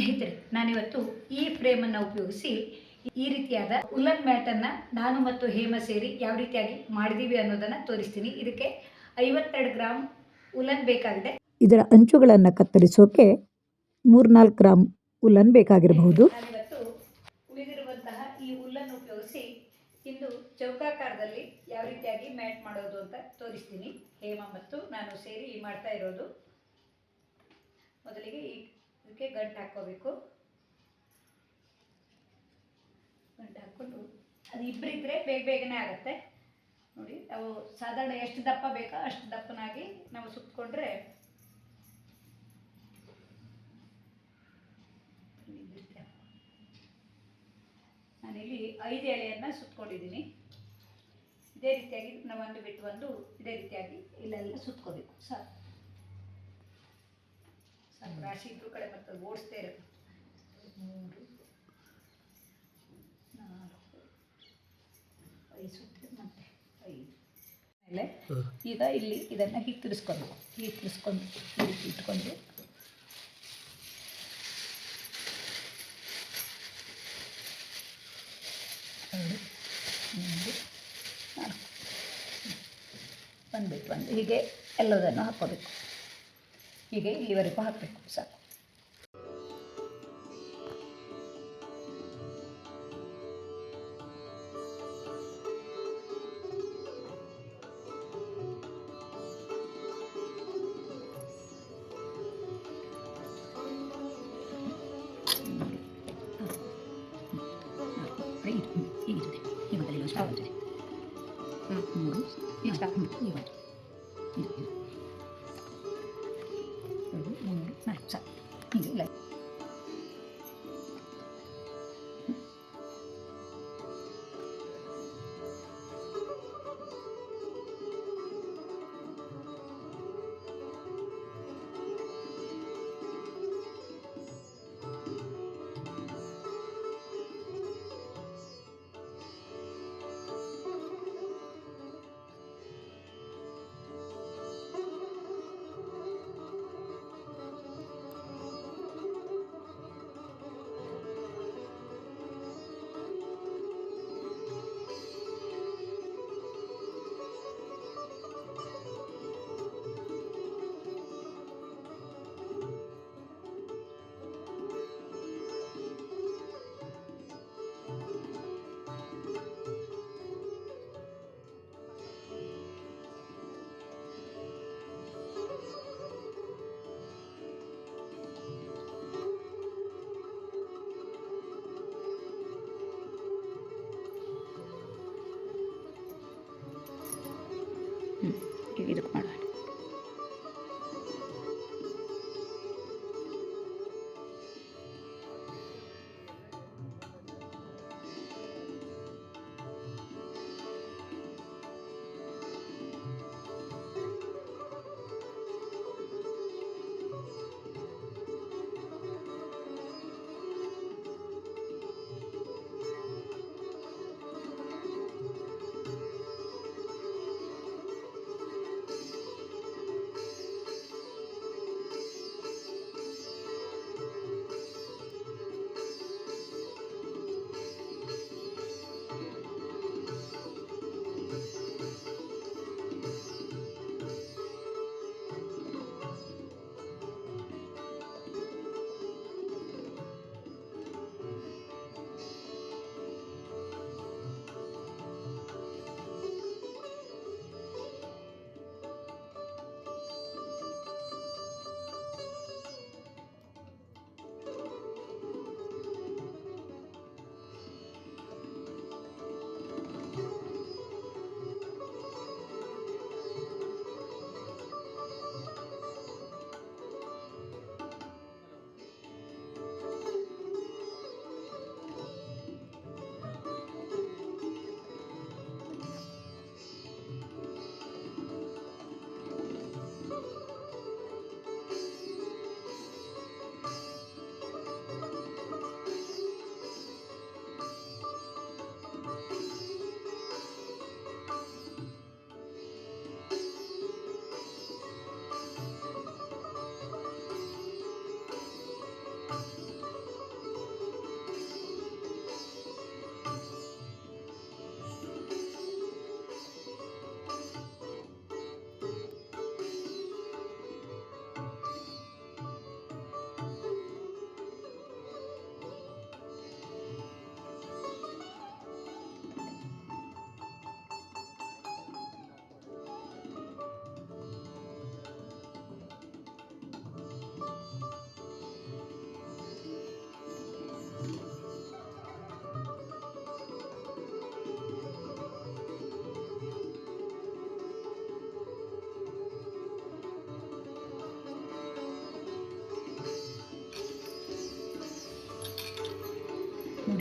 ಸ್ನೇಹಿತರೆ ನಾನಿವತ್ತು ಈ ಫ್ರೇಮನ್ನು ಉಪಯೋಗಿಸಿ ಈ ರೀತಿಯಾದ ಉಲ್ಲನ್ ಮ್ಯಾಟನ್ನು ನಾನು ಮತ್ತು ಹೇಮ ಸೇರಿ ಯಾವ ರೀತಿಯಾಗಿ ಮಾಡಿದೀವಿ ಅನ್ನೋದನ್ನು ತೋರಿಸ್ತೀನಿ. ಇದಕ್ಕೆ ಐವತ್ತೆರಡು ಗ್ರಾಮ್ ಉಲನ್ ಬೇಕಾಗಿದೆ. ಇದರ ಅಂಚುಗಳನ್ನು ಕತ್ತರಿಸೋಕೆ ಮೂರ್ನಾಲ್ಕು ಗ್ರಾಮ್ ಉಲ್ಲನ್ ಬೇಕಾಗಿರಬಹುದು. ನಾನಿವತ್ತು ಉಳಿದಿರುವಂತಹ ಈ ಉಲ್ಲನ್ನು ಉಪಯೋಗಿಸಿ ಇಂದು ಚೌಕಾಕಾರದಲ್ಲಿ ಯಾವ ರೀತಿಯಾಗಿ ಮ್ಯಾಟ್ ಮಾಡೋದು ಅಂತ ತೋರಿಸ್ತೀನಿ. ಹೇಮ ಮತ್ತು ನಾನು ಸೇರಿ ಮಾಡ್ತಾ ಇರೋದು. ಮೊದಲಿಗೆ ಈ ಇದಕ್ಕೆ ಗಂಟು ಹಾಕ್ಕೋಬೇಕು. ಗಂಟು ಹಾಕ್ಕೊಂಡು ಅದು ಇಬ್ಬರಿದ್ದರೆ ಬೇಗ ಬೇಗನೆ ಆಗುತ್ತೆ. ನೋಡಿ, ನಾವು ಸಾಧಾರಣ ಎಷ್ಟು ದಪ್ಪ ಬೇಕೋ ಅಷ್ಟು ದಪ್ಪನಾಗಿ ನಾವು ಸುತ್ತಕೊಂಡ್ರೆ ನಾನಿಲ್ಲಿ ಐದು ಎಳೆಯನ್ನು ಸುತ್ಕೊಂಡಿದ್ದೀನಿ. ಇದೇ ರೀತಿಯಾಗಿ ನಾವು ಒಂದು ಬಿಟ್ಟು ಒಂದು ಇದೇ ರೀತಿಯಾಗಿ ಇಲ್ಲೆಲ್ಲ ಸುತ್ಕೋಬೇಕು. ಸಾಕು. ರಾಶಿ ಇಬ್ಬರು ಕಡೆ ಮತ್ತೆ ಓಡಿಸ್ತೇ ಇರೋದು ಮೂರು ನಾಲ್ಕು ಐದು ಸುತ್ತು ಮತ್ತೆ ಐದು. ಆಮೇಲೆ ಈಗ ಇಲ್ಲಿ ಇದನ್ನು ಹೀಗೆ ಹಿತ್ತಿರಿಸ್ಕೊಂಡು ಹೀಗೆ ತಿರ್ಸ್ಕೊಂಡು ಇಟ್ಕೊಂಡು. ಬಂದ್ಬಿಟ್ಟು ಒಂದು ಹೀಗೆ ಎಲ್ಲದನ್ನು ಹಾಕ್ಕೋಬೇಕು. ಹೀಗೆ ಇಲ್ಲಿವರೆಗೂ ಹಾಕಬೇಕು ಸಾಕು ಐದು ಹೀಗಿದೆ ಈ ಮೊದಲು ಸ್ಟಾರ್ಟ್ ಆಗ್ತದೆ ಮೂರು ಈಗ ಸ್ಟಾರ್ಟ್ ಈಗ ಒಂದು ಇದು ಇದು ಎರಡು ಮೂರು ನಾಲ್ಕು ಸಾಕು ಹೀಗೆ ಇಲ್ಲ ಹ್ಞೂ ಇದಕ್ಕೆ ಮಾಡೋಣ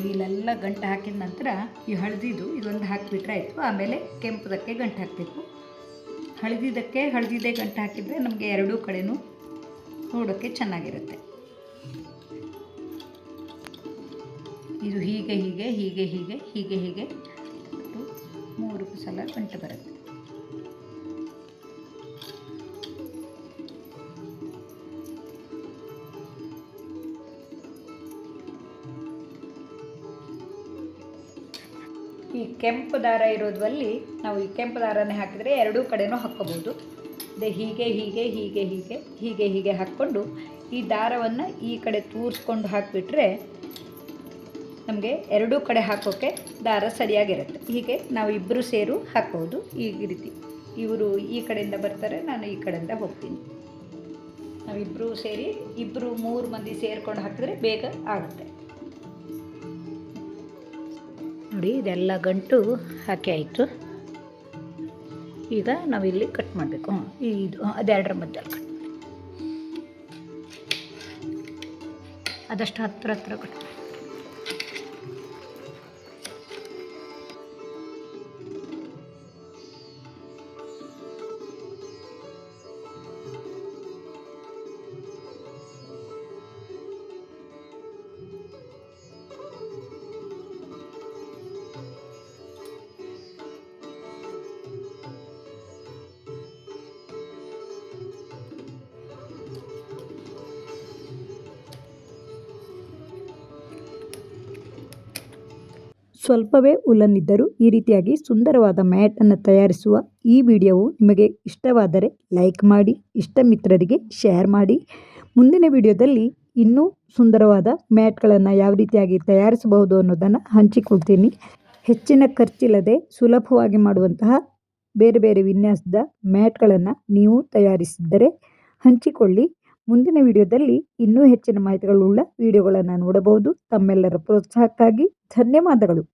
ಇಲ್ಲೆಲ್ಲ ಗಂಟು ಹಾಕಿದ ನಂತರ ಈ ಹಳದಿದು ಇದೊಂದು ಹಾಕಿಬಿಟ್ರೆ ಆಯಿತು. ಆಮೇಲೆ ಕೆಂಪುದಕ್ಕೆ ಗಂಟು ಹಾಕಬೇಕು. ಹಳದಿದಕ್ಕೆ, ಹಳದಿದೆ ಗಂಟು ಹಾಕಿದರೆ ನಮಗೆ ಎರಡೂ ಕಡೆನೂ ನೋಡೋಕ್ಕೆ ಚೆನ್ನಾಗಿರುತ್ತೆ. ಇದು ಹೀಗೆ ಹೀಗೆ ಹೀಗೆ ಹೀಗೆ ಹೀಗೆ ಹೀಗೆ. ಮೂರು ಸಲ ಗಂಟು ಬರುತ್ತೆ. ಈ ಕೆಂಪು ದಾರ ಇರೋದ್ರಲ್ಲಿ ನಾವು ಈ ಕೆಂಪು ದಾರನೇ ಹಾಕಿದರೆ ಎರಡೂ ಕಡೆನೂ ಹಾಕ್ಕೋಬೋದು. ಅದೇ ಹೀಗೆ ಹೀಗೆ ಹೀಗೆ ಹೀಗೆ ಹೀಗೆ ಹೀಗೆ ಹಾಕ್ಕೊಂಡು ಈ ದಾರವನ್ನು ಈ ಕಡೆ ತೂರಿಸ್ಕೊಂಡು ಹಾಕಿಬಿಟ್ರೆ ನಮಗೆ ಎರಡೂ ಕಡೆ ಹಾಕೋಕ್ಕೆ ದಾರ ಸರಿಯಾಗಿರುತ್ತೆ. ಹೀಗೆ ನಾವು ಇಬ್ಬರು ಸೇರು ಹಾಕ್ಬೋದು. ಈ ರೀತಿ ಇವರು ಈ ಕಡೆಯಿಂದ ಬರ್ತಾರೆ, ನಾನು ಈ ಕಡೆಯಿಂದ ಹೋಗ್ತೀನಿ. ನಾವಿಬ್ಬರೂ ಸೇರಿ ಇಬ್ಬರು ಮೂರು ಮಂದಿ ಸೇರ್ಕೊಂಡು ಹಾಕಿದ್ರೆ ಬೇಗ ಆಗುತ್ತೆ. ನೋಡಿ, ಇದೆಲ್ಲ ಗಂಟು ಹಾಕಿ ಆಯಿತು. ಈಗ ನಾವಿಲ್ಲಿ ಕಟ್ ಮಾಡಬೇಕು. ಇದು, ಅದೆರಡರ ಮಧ್ಯದಲ್ಲಿ ಕಟ್ ಅದಷ್ಟು ಹತ್ರ ಹತ್ರ ಕಟ್ ಸ್ವಲ್ಪವೇ ಉಲ್ಲನ್ನಿದ್ದರೂ ಈ ರೀತಿಯಾಗಿ ಸುಂದರವಾದ ಮ್ಯಾಟನ್ನು ತಯಾರಿಸುವ ಈ ವಿಡಿಯೋವು ನಿಮಗೆ ಇಷ್ಟವಾದರೆ ಲೈಕ್ ಮಾಡಿ ಇಷ್ಟ ಮಿತ್ರರಿಗೆ ಶೇರ್ ಮಾಡಿ. ಮುಂದಿನ ವಿಡಿಯೋದಲ್ಲಿ ಇನ್ನೂ ಸುಂದರವಾದ ಮ್ಯಾಟ್ಗಳನ್ನು ಯಾವ ರೀತಿಯಾಗಿ ತಯಾರಿಸಬಹುದು ಅನ್ನೋದನ್ನು ಹಂಚಿಕೊಳ್ತೀನಿ. ಹೆಚ್ಚಿನ ಖರ್ಚಿಲ್ಲದೆ ಸುಲಭವಾಗಿ ಮಾಡುವಂತಹ ಬೇರೆ ಬೇರೆ ವಿನ್ಯಾಸದ ಮ್ಯಾಟ್ಗಳನ್ನು ನೀವು ತಯಾರಿಸಿದ್ದರೆ ಹಂಚಿಕೊಳ್ಳಿ. ಮುಂದಿನ ವಿಡಿಯೋದಲ್ಲಿ ಇನ್ನೂ ಹೆಚ್ಚಿನ ಮಾಹಿತಿಗಳುಳ್ಳ ವಿಡಿಯೋಗಳನ್ನು ನೋಡಬಹುದು. ತಮ್ಮೆಲ್ಲರ ಪ್ರೋತ್ಸಾಹಕ್ಕಾಗಿ ಧನ್ಯವಾದಗಳು.